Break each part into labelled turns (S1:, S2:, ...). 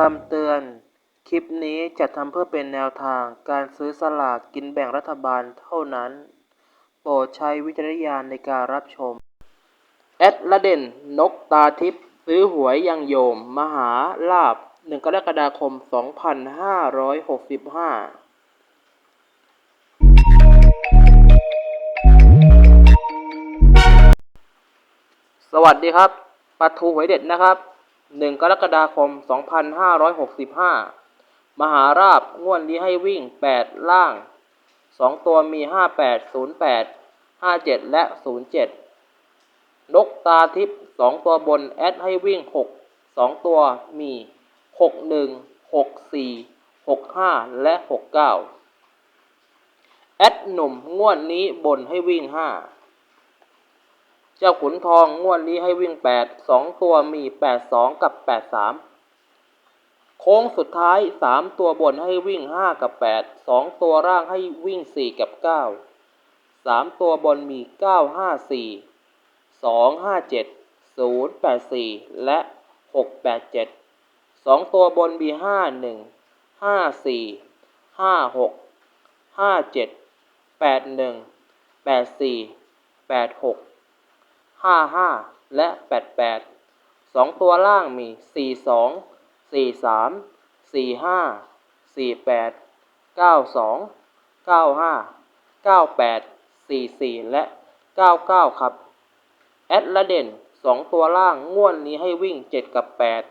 S1: คำเตือน คลิปนี้จัดทำเพื่อเป็นแนวทางการซื้อสลากกินแบ่งรัฐบาลเท่านั้น โปรดใช้วิจารณญาณในการรับชม แอดละเด่นนกตาทิพย์ซื้อหวยยังโยม มหาลาบ1กรกฎาคม 2565สวัสดีครับปลาทูหวยเด็ดนะครับ 1 กรกฎาคม 2565 มหาราบงวดนี้ให้วิ่ง 8 ล่าง 2 ตัวมี 58 08 57 และ 07 นกตาทิพย์2ตัวบน แอดให้วิ่ง 6 2 ตัวมี 61 64 65 และ 69 แอดหนุ่มงวดนี้บนให้วิ่ง 5 จ้าขุนทองงวดนี้ให้วิ่ง 8 2 ตัวมี 8 2 กับ 8 3 โค้งสุดท้าย 3 ตัวบนให้วิ่ง 5 กับ 8 2 ตัวร่างให้วิ่ง 4 กับ 9 3 ตัวบนมี 9 5 4 2 5 7 0 8 4 และ 6 8 7 2 ตัวบนมี 5 1 5 4 5 6 5 7 8 1 8 4 8 6 เจ็ดแปดหนึ่งแปดสี่แปดหกห้าห้าและแปดแปดสองตัวล่างมีสี่สองสี่สามสี่ห้าสี่แปดเก้าสองเก้าห้าเก้าแปดสี่สี่และเก้าเก้าครับ แอดละเด่นสองตัวล่างง่วดนี้ให้วิ่งเจ็ดกับแปด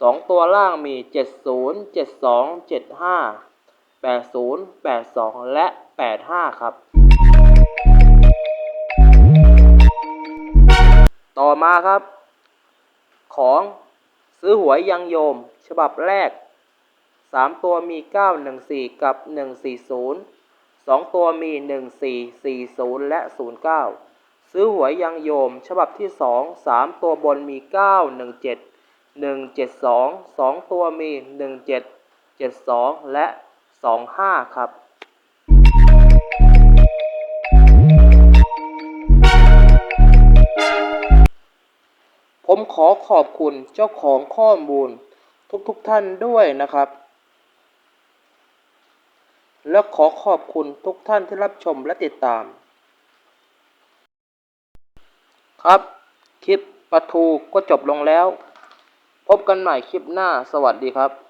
S1: สองตัวล่างมีเจ็ดศูนย์เจ็ดสองเจ็ดห้าแปดศูนย์แปดสองและแปดห้าครับ ต่อมาครับ ของซื้อหวยยังโยม ฉบับแรก 3 ตัวมี 914 กับ 140 2 ตัวมี 1440 และ 09 ซื้อหวยยังโยม ฉบับที่ 2 3 ตัวบนมี 917 172 2 ตัวมี 17 72 และ 25 ครับ ผมขอขอบคุณเจ้าของข้อมูล ทุกๆทท่านด้วยนะครับ และขอขอบคุณทุกท่านที่รับชมและติดตาม ครับ คลิปประทูก็จบลงแล้ว พบกันใหม่คลิปหน้าสวัสดีครับ